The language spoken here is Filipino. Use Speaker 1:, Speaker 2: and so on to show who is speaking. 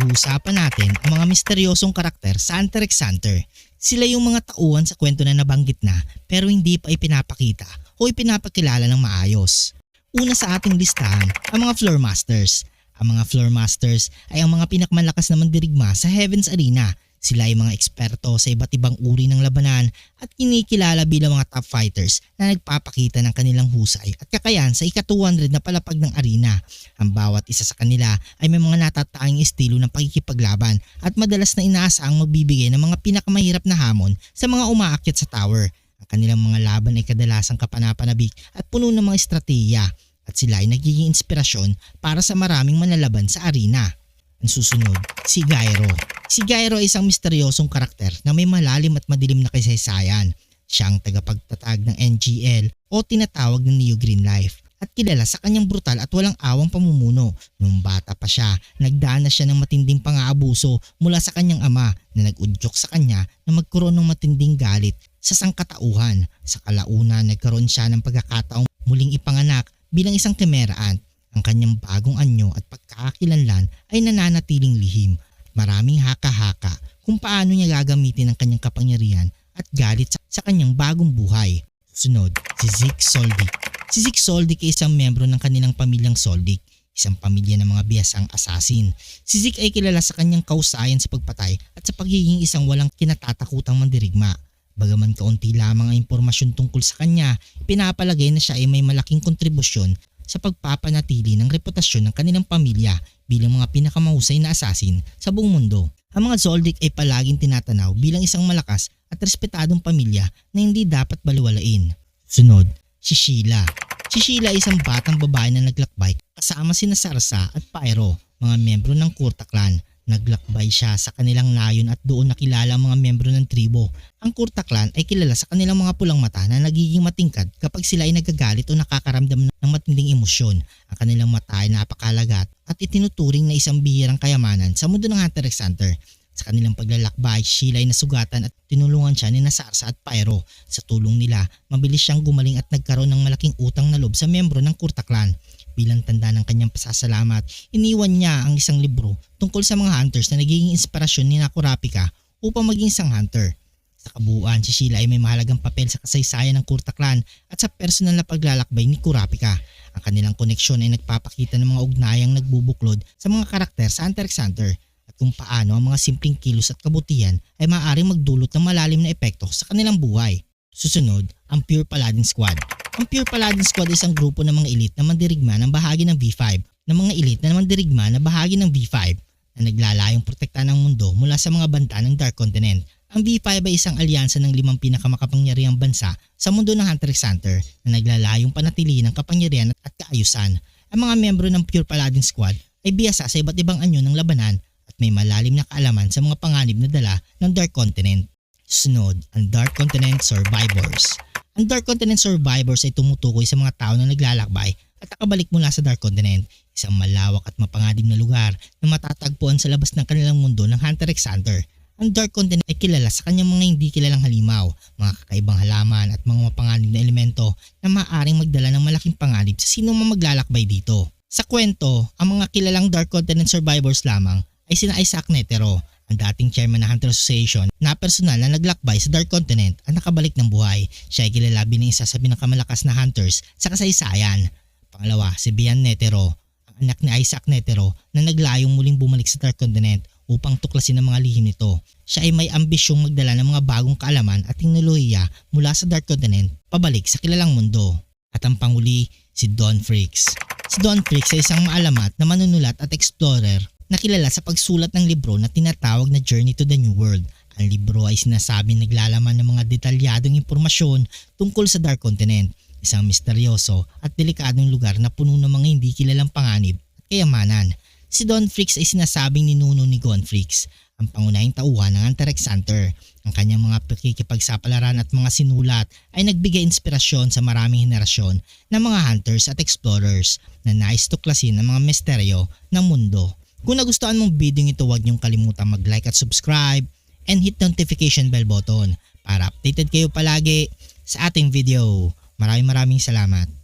Speaker 1: pag-uusapan natin ang mga misteryosong karakter sa Hunter Hunter. Sila yung mga tauhan sa kwento na nabanggit na pero hindi pa ipinapakita o ipinapakilala ng maayos. Una sa ating listahan, ang mga Floor Masters. Ang mga Floor Masters ay ang mga pinakmalakas na mandirigma sa Heaven's Arena. Sila ay mga eksperto sa iba't ibang uri ng labanan at kinikilala bilang mga top fighters na nagpapakita ng kanilang husay at kakayahan sa ika-200 na palapag ng arena. Ang bawat isa sa kanila ay may mga natataang estilo ng pakikipaglaban at madalas na inaasahang magbibigay ng mga pinakamahirap na hamon sa mga umaakyat sa tower. Ang kanilang mga laban ay kadalasang kapanapanabik at puno ng mga estratehiya at sila ay nagiging inspirasyon para sa maraming manlalaban sa arena. Ang susunod, si Gyro. Si Gyro ay isang misteryosong karakter na may malalim at madilim na kasaysayan. Siya ang tagapagtatag ng NGL o tinatawag ng Neo Green Life at kilala sa kanyang brutal at walang awang pamumuno. Nung bata pa siya, nagdaan na siya ng matinding pang-aabuso mula sa kanyang ama na nag-udyok sa kanya na magkaroon ng matinding galit sa sangkatauhan. Sa kalaunan, nagkaroon siya ng pagkakataong muling ipanganak bilang isang kemeraan. Ang kanyang bagong anyo at pagkakakilanlan ay nananatiling lihim. Maraming haka-haka kung paano niya gagamitin ang kanyang kapangyarihan at galit sa, kanyang bagong buhay. Sunod, si Zeke Soldic. Si Zeke Soldic ay isang membro ng kanilang pamilyang Soldic, isang pamilya ng mga biyasang asasin. Si Zeke ay kilala sa kanyang kausayan sa pagpatay at sa pagiging isang walang kinatatakutang mandirigma. Bagaman kaunti lamang ang impormasyon tungkol sa kanya, pinapalagay na siya ay may malaking kontribusyon sa pagpapanatili ng reputasyon ng kanilang pamilya bilang mga pinakamahusay na asasin sa buong mundo. Ang mga Zoldyck ay palaging tinatanaw bilang isang malakas at respetadong pamilya na hindi dapat baliwalain. Sunod, si Sheila. Si Sheila ay isang batang babae na naglakbay kasama sina Sarsa at Pyro, mga membro ng Kurta clan. Naglakbay siya sa kanilang nayon at doon nakilala ang mga membro ng tribo. Ang Kurta clan ay kilala sa kanilang mga pulang mata na nagiging matingkad kapag sila ay nagagalit o nakakaramdam ng matinding emosyon. Ang kanilang mata ay napakalagat at itinuturing na isang bihirang kayamanan sa mundo ng Hunter x Hunter. Sa kanilang paglalakbay, Sheila ay nasugatan at tinulungan siya ni Nasarsa at Pyro. Sa tulong nila, mabilis siyang gumaling at nagkaroon ng malaking utang na loob sa membro ng Kurta clan. Bilang tanda ng kanyang pasasalamat, iniwan niya ang isang libro tungkol sa mga hunters na nagiging inspirasyon ni Nakurapika upang maging isang hunter. Sa kabuuan, si Sheila ay may mahalagang papel sa kasaysayan ng Kurta clan at sa personal na paglalakbay ni Kurapika. Ang kanilang koneksyon ay nagpapakita ng mga ugnayang nagbubuklod sa mga karakter sa Hunter x Hunter at kung paano ang mga simpleng kilos at kabutihan ay maaaring magdulot ng malalim na epekto sa kanilang buhay. Susunod, ang Pure Paladin Squad. Ang Pure Paladin Squad ay isang grupo ng mga elite na mandirigma ng bahagi ng V5 ng mga elite na mandirigma na bahagi ng V5 na naglalayong protektahan ng mundo mula sa mga banta ng Dark Continent. Ang V5 ay isang alyansa ng limang pinakamakapangyarihang bansa sa mundo ng Hunter x Hunter na naglalayong panatilihin ang kapangyarihan at kaayusan. Ang mga membro ng Pure Paladin Squad ay biyasa sa iba't ibang anyo ng labanan at may malalim na kaalaman sa mga panganib na dala ng Dark Continent. Sunod, ang Dark Continent Survivors. Ang Dark Continent Survivors ay tumutukoy sa mga tao na naglalakbay at nakabalik mula sa Dark Continent, isang malawak at mapanganib na lugar na matatagpuan sa labas ng kanilang mundo ng Hunter x Hunter. Ang Dark Continent ay kilala sa kanyang mga hindi kilalang halimaw, mga kakaibang halaman at mga mapanganib na elemento na maaaring magdala ng malaking panganib sa sino mang maglalakbay dito. Sa kwento, ang mga kilalang Dark Continent Survivors lamang ay sina Isaac Netero, ang dating chairman ng Hunter Association na personal na naglakbay sa Dark Continent at nakabalik ng buhay. Siya ay kilala bilang isa sa pinakamalakas na hunters sa kasaysayan. Pangalawa, si Bian Netero, ang anak ni Isaac Netero na naglayong muling bumalik sa Dark Continent upang tuklasin ang mga lihim nito. Siya ay may ambisyong magdala ng mga bagong kaalaman at teknolohiya mula sa Dark Continent pabalik sa kilalang mundo. At ang panguli, si Don Freaks. Si Don Freaks ay isang maalamat na manunulat at explorer na kilala sa pagsulat ng libro na tinatawag na Journey to the New World. Ang libro ay sinasabing naglalaman ng mga detalyadong impormasyon tungkol sa Dark Continent, isang misteryoso at delikadong lugar na puno ng mga hindi kilalang panganib at kayamanan. Si Don Freaks ay sinasabing ninuno ni Gon Freaks, ang pangunahing tauhan ng Hunter x Hunter. Ang kanyang mga pakikipagsapalaran at mga sinulat ay nagbigay inspirasyon sa maraming henerasyon ng mga hunters at explorers na nais tuklasin ang mga misteryo ng mundo. Kung nagustuhan mong video ito huwag niyong kalimutan mag-like at subscribe and hit notification bell button para updated kayo palagi sa ating video. Maraming maraming salamat.